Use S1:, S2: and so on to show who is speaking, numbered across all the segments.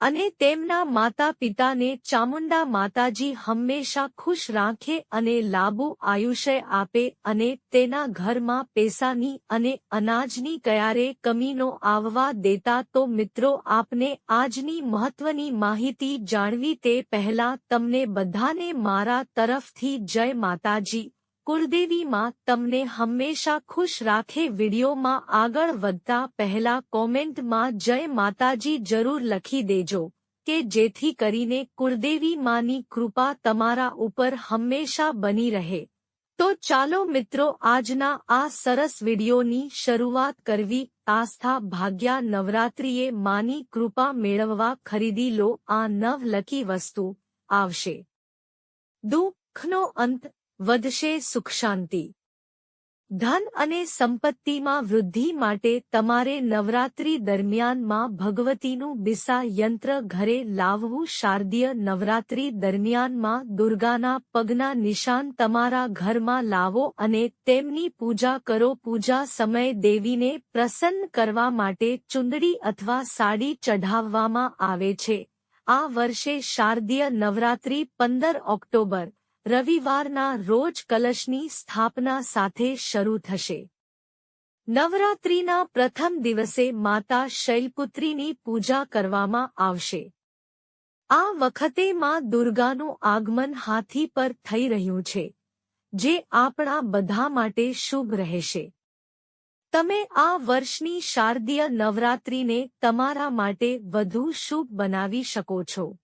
S1: અને તેમના માતા પિતાને ચામુંડા માતાજી હંમેશા ખુશ રાખે અને લાંબુ આયુષ્ય આપે અને તેના ઘરમાં પૈસાની અને અનાજની ક્યારે કમીનો આવવા દેતા તો મિત્રો આપને આજની મહત્વની માહિતી જાણવી તે પહેલા તમને બધાને મારા તરફથી જય માતાજી. કુળદેવીમાં તમને હંમેશા ખુશ રાખે વિડીયોમાં આગળ વધતા પહેલા કોમેન્ટમાં જય માતાજી જરૂર લખી દેજો, કે જેથી કરીને કુળદેવી માની કૃપા તમારા ઉપર હંમેશા બની રહે. તો ચાલો મિત્રો આજના આ સરસ વિડીયોની શરૂઆત કરવી, આસ્થા ભાગ્યા નવરાત્રિએ માની કૃપા મેળવવા ખરીદી લો, આ નવ લકી વસ્તુ, આવશે. દુઃખનો અંત વધશે સુખ શાંતિ. ધન અને સંપત્તિમાં વૃદ્ધિ માટે તમારે નવરાત્રી દરમિયાનમાં ભગવતીનું બિસા યંત્ર ઘરે લાવવું શારદીય નવરાત્રી દરમિયાનમાં દુર્ગાના પગના નિશાન તમારા ઘરમાં લાવો અને તેમની પૂજા કરો. પૂજા સમય દેવીને પ્રસન્ન કરવા માટે ચુંદડી અથવા સાડી ચઢાવવામાં આવે છે. આ વર્ષે શારદીય નવરાત્રી પંદર ઓક્ટોબર રવિવારના રોજ કલશની સ્થાપના સાથે શરૂ થશે. નવરાત્રિના પ્રથમ દિવસે માતા શૈલપુત્રીની પૂજા કરવામાં આવશે. આ વખતે માં દુર્ગાનું આગમન હાથી પર થઈ રહ્યું છે, જે આપણા બધા માટે શુભ રહેશે. તમે આ વર્ષની શારદીય નવરાત્રિને તમારા માટે વધુ શુભ બનાવી શકો છો.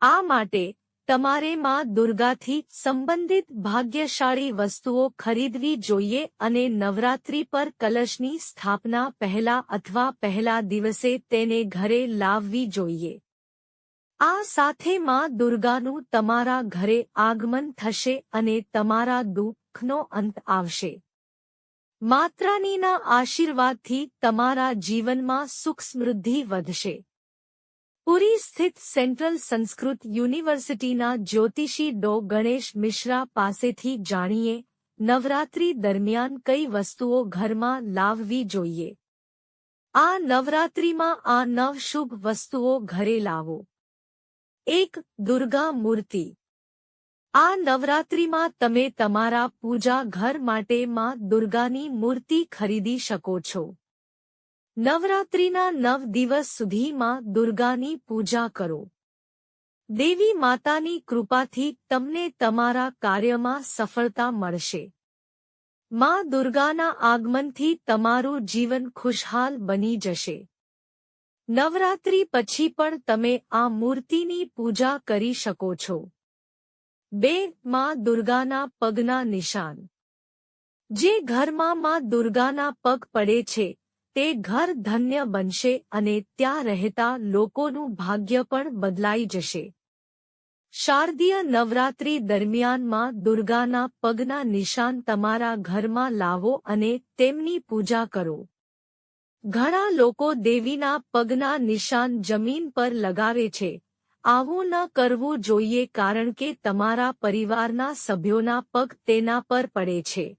S1: આ માટે તમારે માં દુર્ગાથી સંબંધિત ભાગ્યશાળી વસ્તુઓ ખરીદવી જોઈએ અને નવરાત્રી પર કલશની સ્થાપના પહેલા અથવા પહેલા દિવસે તેને ઘરે લાવવી જોઈએ. આ સાથે માં દુર્ગાનું તમારા ઘરે આગમન થશે અને તમારા દુઃખનો અંત આવશે. માત્રાનીના આશીર્વાદથી તમારા જીવનમાં સુખ સમૃદ્ધિ વધશે. પુરી સ્થિત સેન્ટ્રલ સંસ્કૃત યુનિવર્સિટીના જ્યોતિષી ડો ગણેશ મિશ્રા પાસેથી જાણીએ, નવરાત્રી દરમિયાન કઈ વસ્તુઓ ઘરમાં લાવવી જોઈએ? આ નવરાત્રીમાં આ નવ શુભ વસ્તુઓ ઘરે લાવો. એક, દુર્ગા મૂર્તિ. આ નવરાત્રીમાં તમે તમારા પૂજા ઘર માટે માં દુર્ગાની મૂર્તિ ખરીદી શકો છો. નવરાત્રિના નવ દિવસ સુધીમાં દુર્ગાની પૂજા કરો. દેવી માતાની કૃપાથી તમને તમારા કાર્યમાં સફળતા મળશે. માં દુર્ગાના આગમનથી તમારું જીવન ખુશહાલ બની જશે. નવરાત્રિ પછી પણ તમે આ મૂર્તિની પૂજા કરી શકો છો. બે, માં દુર્ગાના પગના નિશાન. જે ઘરમાં માં દુર્ગાના પગ પડે છે તે ઘર ધન્ય બનશે અને ત્યાં રહેતા લોકોનું ભાગ્ય પણ બદલાઈ જશે. શારદીય નવરાત્રી દરમિયાનમાં દુર્ગાના પગના નિશાન તમારા ઘરમાં લાવો અને તેમની પૂજા કરો. ઘણા લોકો દેવીના પગના નિશાન જમીન પર લગાવે છે. આવું ન કરવું જોઈએ કારણ કે તમારા પરિવારના સભ્યોના પગ તેના પર પડે છે.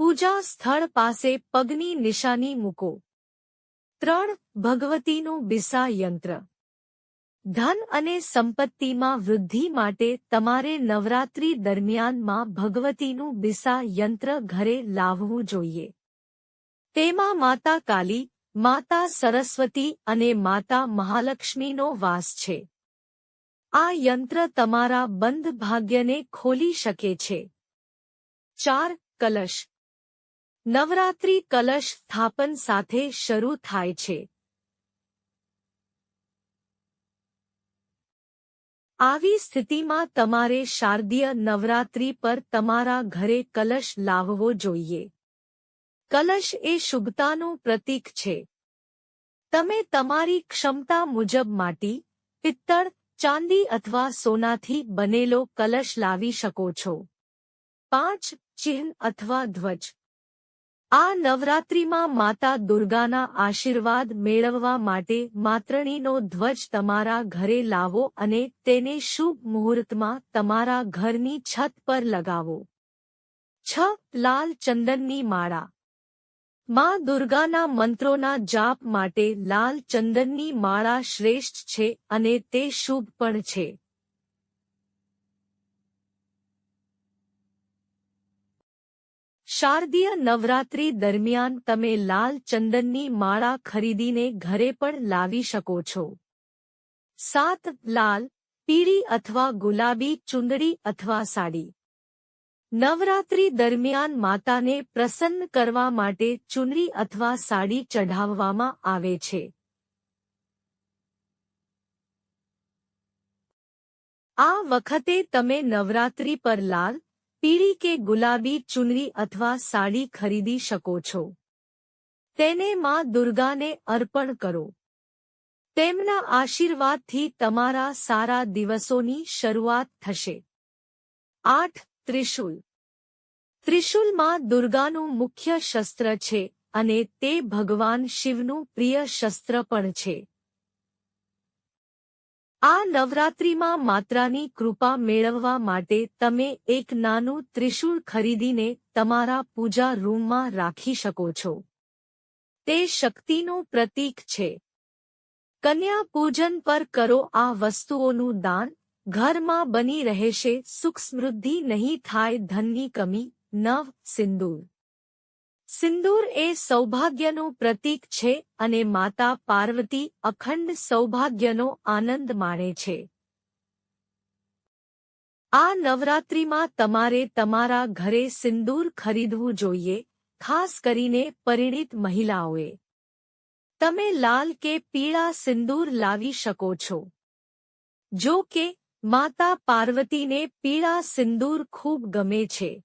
S1: પૂજા સ્થળ પાસે પગની નિશાની મૂકો. ત્રણ, ભગવતીનું બિસા યંત્ર ધન અને સંપત્તિમાં વૃદ્ધિ માટે તમારે નવરાત્રી દરમિયાનમાં ભગવતીનું બિસા યંત્ર ઘરે લાવવું જોઈએ. તેમાં માતા કાલી, માતા સરસ્વતી અને માતા મહાલક્ષ્મીનો વાસ છે. આ યંત્ર તમારા બંધ ભાગ્યને ખોલી શકે છે. ચાર, કલશ. નવરાત્રી કલશ સ્થાપન સાથે શરૂ થાય છે. આવી સ્થિતિમાં તમારે શારદીય નવરાત્રી પર તમારા ઘરે કલશ લાવવો જોઈએ. કલશ એ શુભતાનું પ્રતીક છે. તમે તમારી ક્ષમતા મુજબ માટી, પિત્તળ, ચાંદી અથવા સોનાથી બનેલો કલશ લાવી શકો છો. પાંચ ચિહ્ન અથવા ધ્વજ. આ નવરાત્રિમાં માતા દુર્ગાના આશીર્વાદ મેળવવા માટે માતરણીનો ધ્વજ તમારા ઘરે લાવો અને તેને શુભ મુહૂર્તમાં તમારા ઘરની છત પર લગાવો. છ, લાલ ચંદનની માળા. માં દુર્ગાના મંત્રોના જાપ માટે લાલ ચંદનની માળા શ્રેષ્ઠ છે અને તે શુભ પણ છે. શારદીય નવરાત્રી દરમિયાન તમે લાલ ચંદનની માળા ખરીદીને ઘરે પણ લાવી શકો છો. સાત, લાલ, પીળી અથવા ગુલાબી, ચુંદડી અથવા સાડી. નવરાત્રી દરમિયાન માતાને પ્રસન્ન કરવા માટે ચુંદડી અથવા સાડી ચઢાવવામાં આવે છે. આ વખતે તમે નવરાત્રી પર લાલ પીળી કે ગુલાબી ચુનરી અથવા સાડી ખરીદી શકો છો. તેને માં દુર્ગાને અર્પણ કરો. તેમના આશીર્વાદથી તમારા સારા દિવસોની શરૂઆત થશે. આઠ, ત્રિશુલ. ત્રિશુલમાં દુર્ગાનું મુખ્ય શસ્ત્ર છે અને તે ભગવાન શિવનું પ્રિય શસ્ત્ર પણ છે. આ નવરાત્રિમાં માત્રાની કૃપા મેળવવા માટે તમે એક નાનું ત્રિશૂળ ખરીદીને તમારા પૂજા રૂમમાં રાખી શકો છો. તે શક્તિનું પ્રતીક છે. કન્યા પૂજન પર કરો આ વસ્તુઓનું દાન. ઘરમાં બની રહેશે સુખ સમૃદ્ધિ નહીં થાય ધનની કમી. નવ સિંદૂર. સિંદૂર એ સૌભાગ્યનું પ્રતીક છે અને માતા પાર્વતી અખંડ સૌભાગ્યનો આનંદ માણે છે. આ નવરાત્રિમાં તમારે તમારા ઘરે સિંદૂર ખરીદવું જોઈએ, ખાસ કરીને પરિણિત મહિલાઓએ. તમે લાલ કે પીળા સિંદૂર લાવી શકો છો. જો કે, માતા પાર્વતીને પીળા સિંદૂર ખૂબ ગમે છે.